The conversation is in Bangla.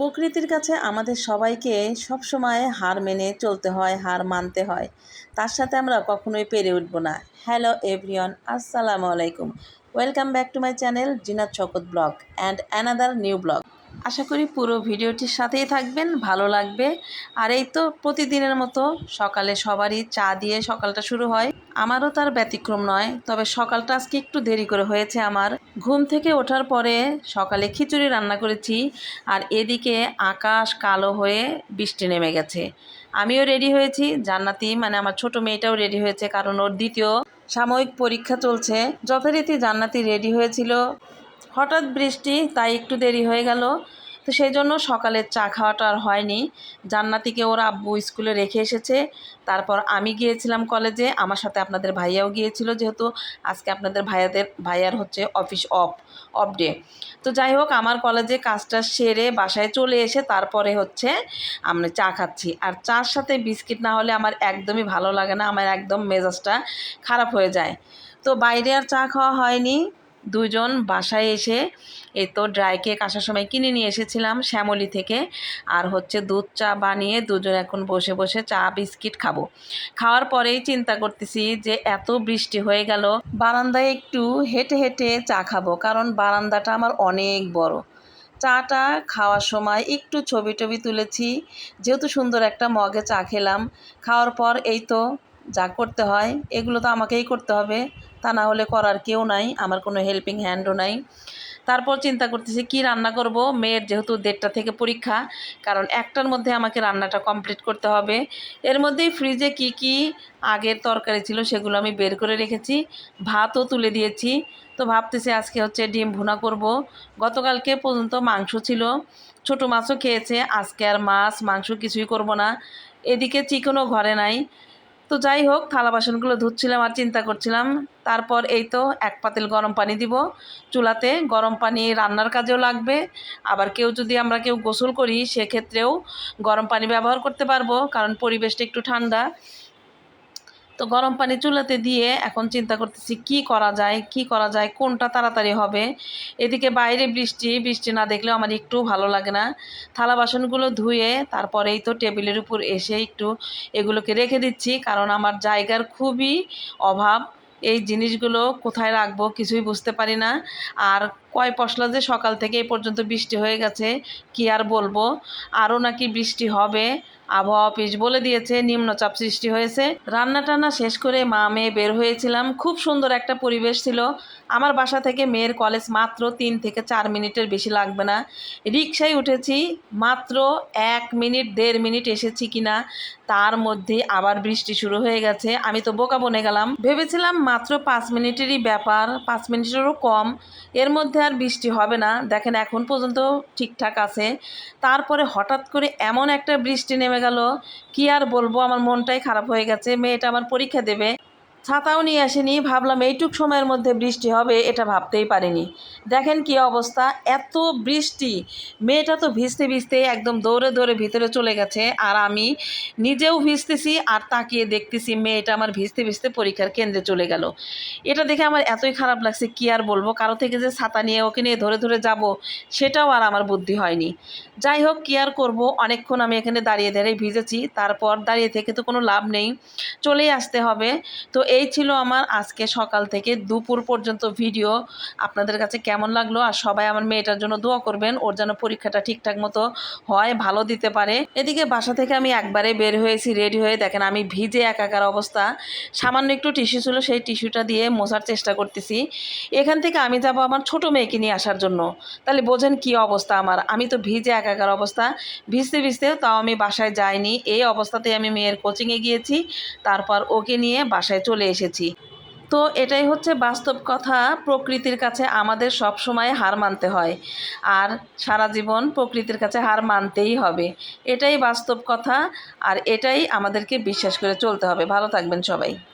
প্রকৃতির কাছে আমাদের সবাইকে সবসময় হার মেনে চলতে হয়, হার মানতে হয়। তার সাথে আমরা কখনোই পেরে উঠবো না। হ্যালো এভরিওয়ান আসসালামু আলাইকুম। Welcome back to my channel Zinat Shakat blog and another new blog আশা করি পুরো ভিডিওটির সাথেই থাকবেন, ভালো লাগবে। আর এই তো প্রতিদিনের মতো সকালে সবারই চা দিয়ে সকালটা শুরু হয়। আমারও তার ব্যতিক্রম নয়, তবে সকালটা আজকে একটু দেরি করে হয়েছে আমার। ঘুম থেকে ওঠার পরে সকালে খিচুড়ি রান্না করেছি, আর এদিকে আকাশ কালো হয়ে বৃষ্টি নেমে গেছে। আমিও রেডি হয়েছি, জান্নাতি মানে আমার ছোট মেয়েটাও রেডি হয়েছে, কারণ ওর দ্বিতীয় সাময়িক পরীক্ষা চলছে। যথারীতি জান্নাতি রেডি হয়েছিল। হঠাৎ বৃষ্টি, তাই একটু দেরি হয়ে গেল। তো সেই জন্য সকালের চা খাওয়াটা আর হয়নি। জান্নাতিকে ওরা আব্বু স্কুলে রেখে এসেছে। তারপর আমি গিয়েছিলাম কলেজে। আমার সাথে আপনাদের ভাইয়াও গিয়েছিল, যেহেতু আজকে আপনাদের ভাইয়াদের, ভাইয়ার হচ্ছে অফিস অফ অফ ডে। তো যাই হোক, আমার কলেজে কাজটা সেরে বাসায় চলে এসে তারপরে হচ্ছে আমরা চা খাচ্ছি। আর চার সাথে বিস্কিট না হলে আমার একদমই ভালো লাগে না। আমার একদম মেজাজটা খারাপ হয়ে যায়। তো বাইরে আর চা খাওয়া হয়নি। দুজন বাসায় এসে এই তো ড্রাই কেক আসার সময় কিনে নিয়ে এসেছিলাম শ্যামলি থেকে। আর হচ্ছে দুধ চা বানিয়ে দুজন এখন বসে বসে চা, বিস্কিট খাব। খাওয়ার পরেই চিন্তা করতেছি যে এত বৃষ্টি হয়ে গেল, বারান্দায় একটু হেঁটে হেঁটে চা খাব কারণ বারান্দাটা আমার অনেক বড়। চাটা খাওয়ার সময় একটু ছবি টবি তুলেছি, যেহেতু সুন্দর একটা মগে চা খেলাম। খাওয়ার পর এই তো যা করতে হয়, এগুলো তো আমাকেই করতে হবে। তা না হলে করার কেউ নাই, আমার কোনো হেল্পিং হ্যান্ডও নাই। তারপর চিন্তা করতেছি, কি রান্না করব? মেয়ের যেহেতু দেড়টা থেকে পরীক্ষা, কারণ একটার মধ্যে আমাকে রান্নাটা কমপ্লিট করতে হবে। এর মধ্যেই ফ্রিজে কি কি আগের তরকারি ছিল সেগুলো আমি বের করে রেখেছি, ভাতও তুলে দিয়েছি। তো ভাবতেছি আজকে হচ্ছে ডিম ভুনা করব। গতকালকে পর্যন্ত মাংস ছিল, ছোট মাছও খেয়েছে, আজকে আর মাছ, মাংস কিছুই করব না। এদিকে চিকেনও ঘরে নাই। তো যাই হোক, থালা বাসনগুলো ধুচ্ছিলাম আর চিন্তা করছিলাম। তারপর এই তো এক পাতিল গরম পানি দিব। চুলাতে গরম পানি রান্নার কাজেও লাগবে। আবার কেউ যদি আমরা কেউ গোসল করি, সেক্ষেত্রেও গরম পানি ব্যবহার করতে পারব, কারণ পরিবেশটা একটু ঠান্ডা। তো গরম পানি চুলাতে দিয়ে এখন চিন্তা করতেছি, কি করা যায়, কি করা যায়, কোনটা তাড়াতাড়ি হবে? এদিকে বাইরে বৃষ্টি বৃষ্টি না দেখলেও আমার একটু ভালো লাগে না। থালা বাসনগুলো ধুয়ে তারপরেই তো টেবিলের উপর এসে একটু এগুলোকে রেখে দিচ্ছি, কারণ আমার জায়গার খুবই অভাব। এই জিনিসগুলো কোথায় রাখব কিছুই বুঝতে পারি না। আর কয় পশলা যে সকাল থেকে এই পর্যন্ত বৃষ্টি হয়ে গেছে, কি আর বলব? আরও নাকি বৃষ্টি হবে, আবহাওয়া অফিস বলে দিয়েছে, নিম্নচাপ সৃষ্টি হয়েছে। রান্না টান্না শেষ করে মা মেয়ে বের হয়েছিলাম। খুব সুন্দর একটা পরিবেশ ছিল। আমার বাসা থেকে মেয়ের কলেজ মাত্র তিন থেকে চার মিনিটের বেশি লাগবে না। রিক্সায় উঠেছি, মাত্র এক মিনিট, দেড় মিনিট এসেছি কিনা, তার মধ্যে আবার বৃষ্টি শুরু হয়ে গেছে। আমি তো বোকা বনে গেলাম। ভেবেছিলাম মাত্র পাঁচ মিনিটেরই ব্যাপার, পাঁচ মিনিটেরও কম। এর মধ্যে আর বৃষ্টি হবে না। দেখেন এখন পর্যন্ত ঠিকঠাক আছে। তারপরে হঠাৎ করে এমন একটা বৃষ্টি নেমে গেল, কি আর বলব? আমার মনটাই খারাপ হয়ে গেছে। মেয়েটা আমার পরীক্ষা দেবে। ছাতাও নিয়ে আসেনি। ভাবলাম এইটুক সময়ের মধ্যে বৃষ্টি হবে, এটা ভাবতেই পারিনি। দেখেন কি অবস্থা, এত বৃষ্টি। মেয়েটা তো ভিজতে ভিজতে একদম দৌড়ে দৌড়ে ভিতরে চলে গেছে, আর আমি নিজেও ভিজতেছি আর তাকিয়ে দেখতেছি মেয়েটা আমার ভিজতে ভিজতে পরীক্ষার কেন্দ্রে চলে গেল। এটা দেখে আমার এতই খারাপ লাগছে, কি আর বলব? কারও থেকে যে ছাতা নিয়ে ওকে নিয়ে ধরে ধরে যাব, সেটাও আর আমার বুদ্ধি হয়নি। যাই হোক, কি আর করব? অনেকক্ষণ আমি এখানে দাঁড়িয়ে দাঁড়িয়ে ভিজেছি, তারপর দাঁড়িয়ে থেকে তো কোনো লাভ নেই, চলেই আসতে হবে। তো এই ছিল আমার আজকে সকাল থেকে দুপুর পর্যন্ত ভিডিও। আপনাদের কাছে কেমন লাগল? আর সবাই আমার মেয়েটার জন্য দোয়া করবেন, ওর যেন পরীক্ষাটা ঠিকঠাক মতো হয়, ভালো দিতে পারে। এদিকে বাসা থেকে আমি একবারে বের হয়েছি, রেডি হয়ে দেখেন আমি ভিজে একাকার অবস্থা। সামান্য একটু টিস্যু ছিল, সেই টিস্যুটা দিয়ে মোছার চেষ্টা করতেছি। এখান থেকে আমি যাব আমার ছোট মেয়েকে নিয়ে আসার জন্য। তাহলে বোঝেন কি অবস্থা আমার। আমি তো ভিজে একাকার অবস্থা। ভিজতে ভিজতেও তাও আমি বাসায় যাইনি। এই অবস্থাতেই আমি মেয়ের কোচিংয়ে গিয়েছি। তারপর ওকে নিয়ে বাসায় চলে এসেছি। তো এটাই হচ্ছে বাস্তব কথা, প্রকৃতির কাছে আমাদের সব সময় হার মানতে হয়। আর সারা জীবন প্রকৃতির কাছে হার মানতেই হবে। এটাই বাস্তব কথা আর এটাই আমাদেরকে বিশ্বাস করে চলতে হবে। ভালো থাকবেন সবাই।